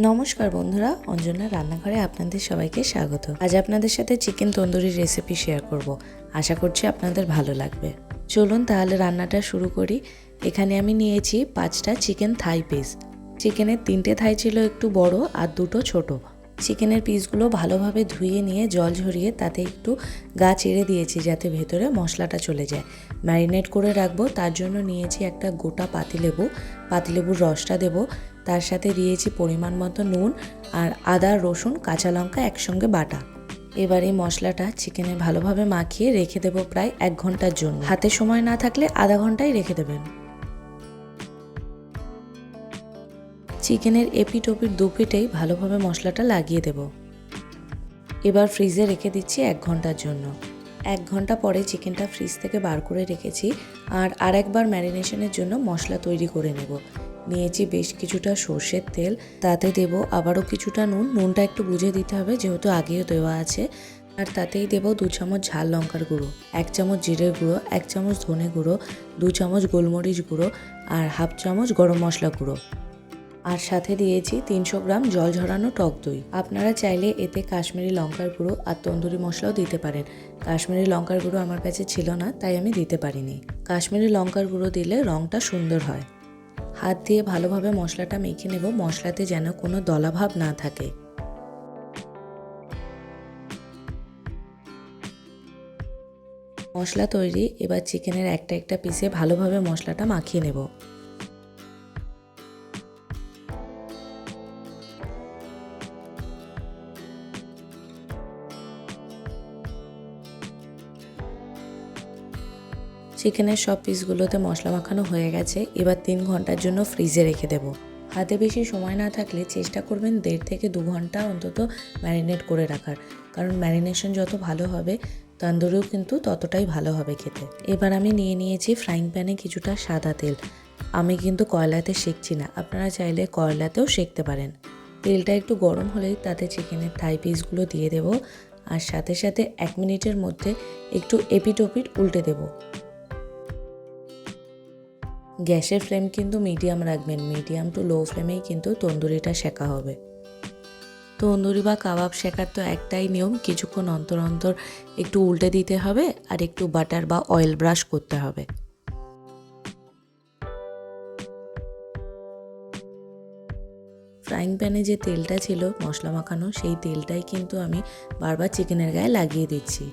নমস্কার বন্ধুরা, অঞ্জনা রান্নাঘরে আপনাদের সবাইকে স্বাগত। আজ আপনাদের সাথে চিকেন তন্দুরি রেসিপি শেয়ার করব। আশা করছি আপনাদের ভালো লাগবে। চলুন তাহলে রান্নাটা শুরু করি। এখানে আমি নিয়েছি পাঁচটা চিকেন থাই পিস চিকেনের তিনটে থাই ছিল একটু বড় আর দুটো ছোট। চিকেনের পিসগুলো ভালোভাবে ধুয়ে নিয়ে জল ঝরিয়ে তাতে একটু গা চেড়ে দিয়েছি যাতে ভেতরে মশলাটা চলে যায়। ম্যারিনেট করে রাখব, তার জন্য নিয়েছি একটা গোটা পাতিলেবু। পাতিলেবুর রসটা দেবো, তার সাথে দিয়েছি পরিমাণ মতো নুন আর আদা, রসুন, কাঁচা লঙ্কা, একসঙ্গে বাটা। এবার এই মশলাটা চিকেনে ভালোভাবে মাখিয়ে রেখে দেবো প্রায় এক ঘণ্টার জন্য। হাতে সময় না থাকলে আধা ঘন্টাই রেখে দেবেন। চিকেনের এপিট ওপিট দুপিটেই ভালোভাবে মশলাটা লাগিয়ে দেব। এবার ফ্রিজে রেখে দিচ্ছি এক ঘণ্টার জন্য। এক ঘণ্টা পরে চিকেনটা ফ্রিজ থেকে বার করে রেখেছি আর আরেকবার ম্যারিনেশনের জন্য মশলা তৈরি করে নেব। নিয়েছি বেশ কিছুটা সর্ষের তেল, তাতে দেব আবারও কিছুটা নুন। নুনটা একটু বুঝে দিতে হবে, যেহেতু আগেও দেওয়া আছে। আর তাতেই দেব দু চামচ ঝাল লঙ্কার গুঁড়ো, এক চামচ জিরের গুঁড়ো, এক চামচ ধনে গুঁড়ো, দু চামচ গোলমরিচ গুঁড়ো আর হাফ চামচ গরম মশলা গুঁড়ো। আর সাথে দিয়েছি তিনশো গ্রাম জল ঝরানো টক দই। আপনারা চাইলে এতে কাশ্মীরি লঙ্কার গুঁড়ো আর তন্দুরি মশলাও দিতে পারেন। কাশ্মীরি লঙ্কার গুঁড়ো আমার কাছে ছিল না, তাই আমি দিতে পারিনি। কাশ্মীরি লঙ্কার গুঁড়ো দিলে রঙটা সুন্দর হয়। হাত দিয়ে ভালোভাবে মশলাটা মেখে নেব, মশলাতে যেন কোনো দলাভাব না থাকে। মশলা তৈরি, এবার চিকেনের একটা একটা পিসে ভালোভাবে মশলাটা মাখিয়ে নেব। চিকেনের সব পিসগুলোতে মশলা মাখানো হয়ে গেছে। এবার তিন ঘণ্টার জন্য ফ্রিজে রেখে দেব। হাতে বেশি সময় না থাকলে চেষ্টা করবেন দেড় থেকে দু ঘণ্টা অন্তত ম্যারিনেট করে রাখার। কারণ ম্যারিনেশন যত ভালো হবে, তন্দুরিও কিন্তু ততটাই ভালো হবে খেতে। এবার আমি নিয়ে নিয়েছি ফ্রাইং প্যানে কিছুটা সাদা তেল। আমি কিন্তু কয়লাতে শেখছি না, আপনারা চাইলে কয়লাতেও শেখতে পারেন। তেলটা একটু গরম হলেই তাতে চিকেনের থাই পিসগুলো দিয়ে দেব। আর সাথে সাথে এক মিনিটের মধ্যে একটু এপিট ওপিট উল্টে দেবো। গ্যাসের ফ্লেম কিন্তু মিডিয়াম রাখবেন। মিডিয়াম টু লো ফ্লেমেই কিন্তু তন্দুরিটা শেখা হবে। তন্দুরি বা কাবাব শেখার তো একটাই নিয়ম, কিছুক্ষণ অন্তর অন্তর একটু উল্টে দিতে হবে আর একটু বাটার বা অয়েল ব্রাশ করতে হবে। ফ্রাইং প্যানে যে তেলটা ছিল, মশলা মাখানো, সেই তেলটাই কিন্তু আমি বারবার চিকেনের গায়ে লাগিয়ে দিচ্ছি।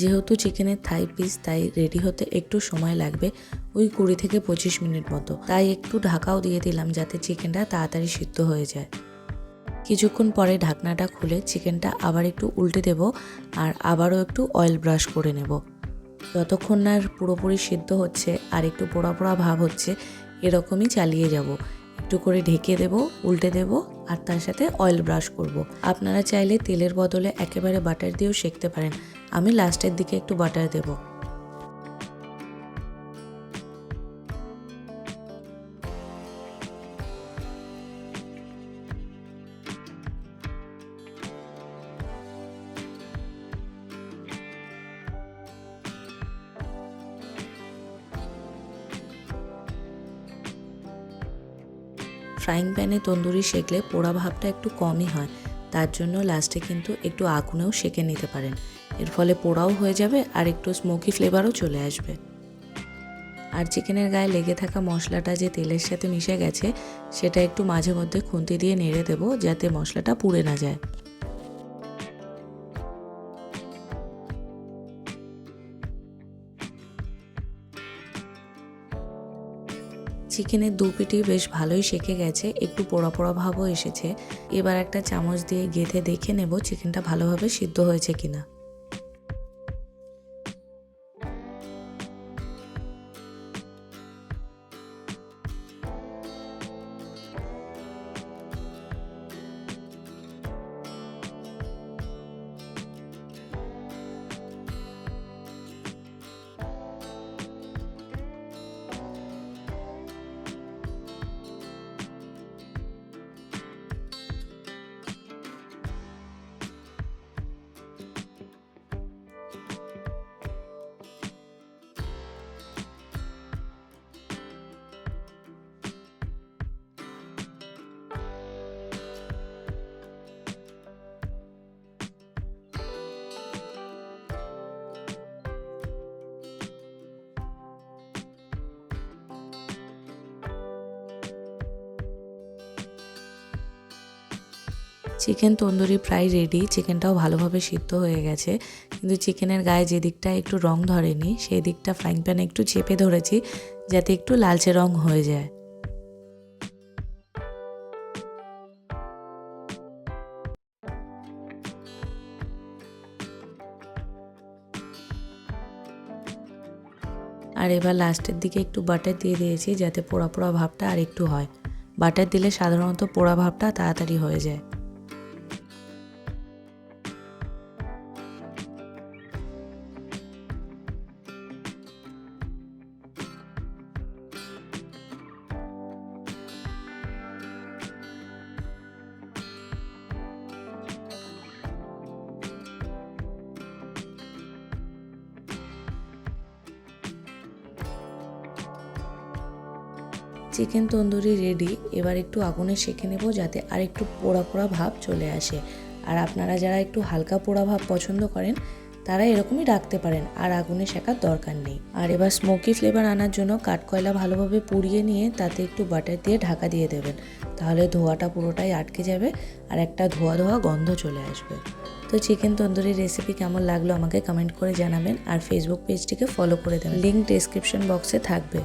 যেহেতু চিকেনের থাই পিস, তাই রেডি হতে একটু সময় লাগবে ওই কুড়ি থেকে পঁচিশ মিনিট মতো। তাই একটু ঢাকাও দিয়ে দিলাম যাতে চিকেনটা তাড়াতাড়ি সিদ্ধ হয়ে যায়। কিছুক্ষণ পরে ঢাকনাটা খুলে চিকেনটা আবার একটু উল্টে দেব আর আবারও একটু অয়েল ব্রাশ করে নেব। যতক্ষণ না পুরোপুরি সিদ্ধ হচ্ছে আর একটু পোড়া পোড়া ভাব হচ্ছে, এরকমই চালিয়ে যাব। একটু করে ঢেকে দেব, উল্টে দেব আর তার সাথে অয়েল ব্রাশ করব। আপনারা চাইলে তেলের বদলে একেবারে বাটার দিয়েও শেখতে পারেন আমি লাস্টের দিকে একটু বাটার দেব ফ্রাইং প্যানে তন্দুরি সেকলে পোড়া ভাবটা একটু কমই হয়। তার জন্য লাস্টে কিন্তু একটু আগুনেও সেকে নিতে পারেন। এর ফলে পোড়াও হয়ে যাবে আর একটু স্মোকি ফ্লেভারও চলে আসবে। আর চিকেনের গায়ে লেগে থাকা মশলাটা যে তেলের সাথে মিশে গেছে, সেটা একটু মাঝে মধ্যে খুন্তি দিয়ে নেড়ে দেবো যাতে মশলাটা পুড়ে না যায়। চিকেনের দু পিটি বেশ ভালোই সেকে গেছে, একটু পোড়া পোড়া ভাবও এসেছে। এবার একটা চামচ দিয়ে গেঁথে দেখে নেব চিকেনটা ভালোভাবে সিদ্ধ হয়েছে কিনা। চিকেন তন্দুরি প্রায় রেডি চিকেনটাও ভালোভাবে সিদ্ধ হয়ে গেছে। কিন্তু চিকেনের গায়ে যে দিকটা একটু রং ধরেনি, সেই দিকটা ফ্রাইং প্যানে একটু চেপে ধরেছি, যাতে একটু লালচে রং হয়ে যায়। আর এবার লাস্টের দিকে একটু বাটার দিয়ে দিয়েছি, যাতে পোড়া পোড়া ভাবটা আর একটু হয়। বাটার দিলে সাধারণত পোড়া ভাবটা তাড়াতাড়ি হয়ে যায়। চিকেন তন্দুরি রেডি এবার একটু আগুনে সেঁকে নেব যাতে আর একটু পোড়া পোড়া ভাব চলে আসে। আর আপনারা যারা একটু হালকা পোড়া ভাব পছন্দ করেন, তারা এরকমই রাখতে পারেন, আর আগুনে শেখার দরকার নেই। আর এবার স্মোকি ফ্লেভার আনার জন্য কাঠকয়লা ভালোভাবে পুড়িয়ে নিয়ে তাতে একটু বাটার দিয়ে ঢাকা দিয়ে দেবেন। তাহলে ধোয়াটা পুরোটাই আটকে যাবে, আর একটা ধোয়া ধোয়া গন্ধ চলে আসবে। তো চিকেন তন্দুরি রেসিপি কেমন লাগল আমাকে কমেন্ট করে জানাবেন, আর ফেসবুক পেজটিকে ফলো করে দেবেন। লিঙ্ক ডেসক্রিপশন বক্সে থাকবে।